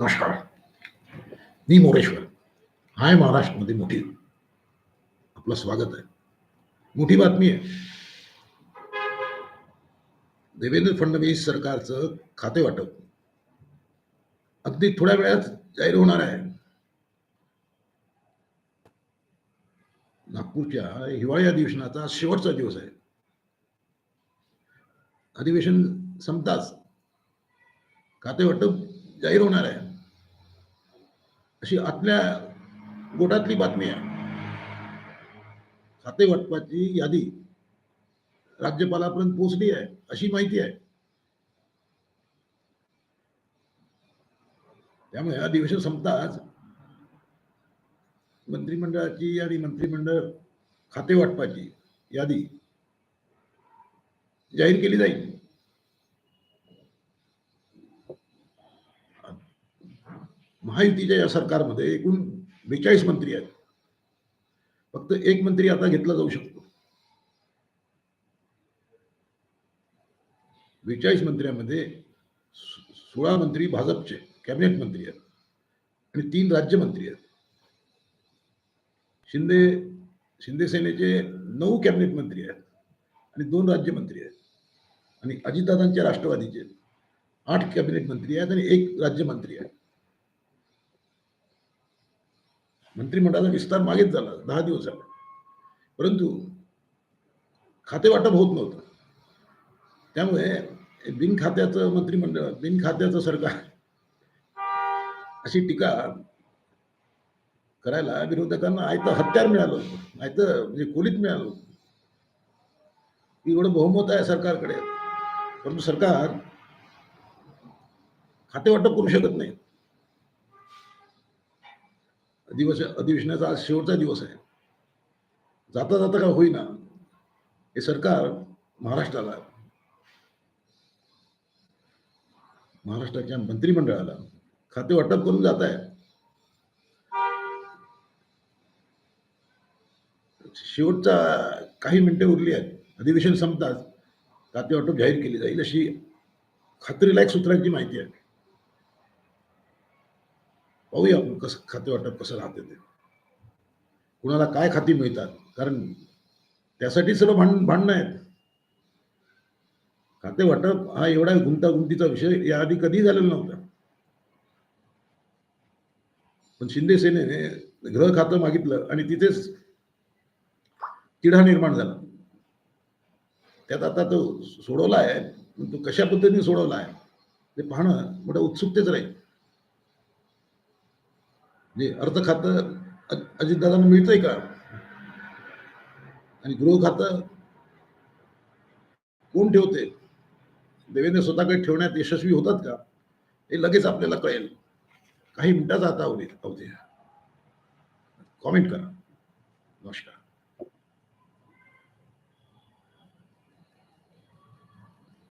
नमस्कार. मी मोरेश्वर. हाय महाराष्ट्रामध्ये मोठी. आपलं स्वागत आहे. मोठी बातमी आहे. देवेंद्र फडणवीस सरकारचं खाते वाटप. अगदी थोड्या वेळात जाहीर होणार आहे. नागपूरच्या हिवाळी अधिवेशनाचा शेवटचा दिवस आहे. अधिवेशन संपताच खाते वाटप जाहीर होणार आहे. अशी आतल्या गोटातली बातमी आहे. खाते वाटपाची यादी राज्यपालापर्यंत पोहोचली आहे अशी माहिती आहे. त्यामुळे अधिवेशन संपताच मंत्रिमंडळाची आणि मंत्रिमंडळ खाते वाटपाची यादी जाहीर केली जाईल. महायुतीच्या या सरकारमध्ये एकूण बेचाळीस मंत्री आहेत. फक्त एक मंत्री आता घेतला जाऊ शकतो. बेचाळीस मंत्र्यांमध्ये सोळा मंत्री भाजपचे कॅबिनेट मंत्री आहेत आणि तीन राज्यमंत्री आहेत. शिंदे शिंदे सेनेचे नऊ कॅबिनेट मंत्री आहेत आणि दोन राज्यमंत्री आहेत. आणि अजितदादांच्या राष्ट्रवादीचे आठ कॅबिनेट मंत्री आहेत आणि एक राज्यमंत्री आहे. मंत्रिमंडळाचा विस्तार मागेच झाला दहा दिवस झाला. परंतु खाते वाटप होत नव्हतं. त्यामुळे बिनखात्याचं मंत्रिमंडळ बिनखात्याचं सरकार अशी टीका करायला विरोधकांना आयतं हत्यार मिळालं होतं. आयतं म्हणजे खोलीत मिळालं होतं. एवढं बहुमत आहे सरकारकडे. परंतु सरकार खाते वाटप करू शकत नाही. अधिवेश अधिवेशनाचा आज शेवटचा दिवस आहे. जाता जाता का होईना हे सरकार महाराष्ट्राला महाराष्ट्राच्या मंत्रिमंडळाला खाते वाटप करून जात आहे. शेवटचा काही मिनिटे उरली आहेत. अधिवेशन संपताच खाते वाटप जाहीर केली जाईल अशी खात्रीलायक सूत्रांची माहिती आहे. पाहूया आपण कसं खाते वाटप कसं राहते ते. कुणाला काय खाती मिळतात? कारण त्यासाठी सर्व भांड भांडणं आहेत. खाते वाटप हा एवढा गुंतागुंतीचा विषय याआधी कधी झालेला नव्हता. पण शिंदे सेनेने ग्रह खातं मागितलं आणि तिथेच तिढा निर्माण झाला. त्यात आता तो सोडवला आहे पण तो कशा पद्धतीने सोडवला आहे ते पाहणं मोठं उत्सुकतेच राहील. म्हणजे अर्थ खातं अजितदादांना मिळतंय का? आणि गृह खातं कोण ठेवते देवेंद्र स्वतःकडे ठेवण्यात यशस्वी होतात का? हे लगेच आपल्याला कळेल. काही मिनिटाचा आता अवधी अवधी कॉमेंट करा. नमस्कार.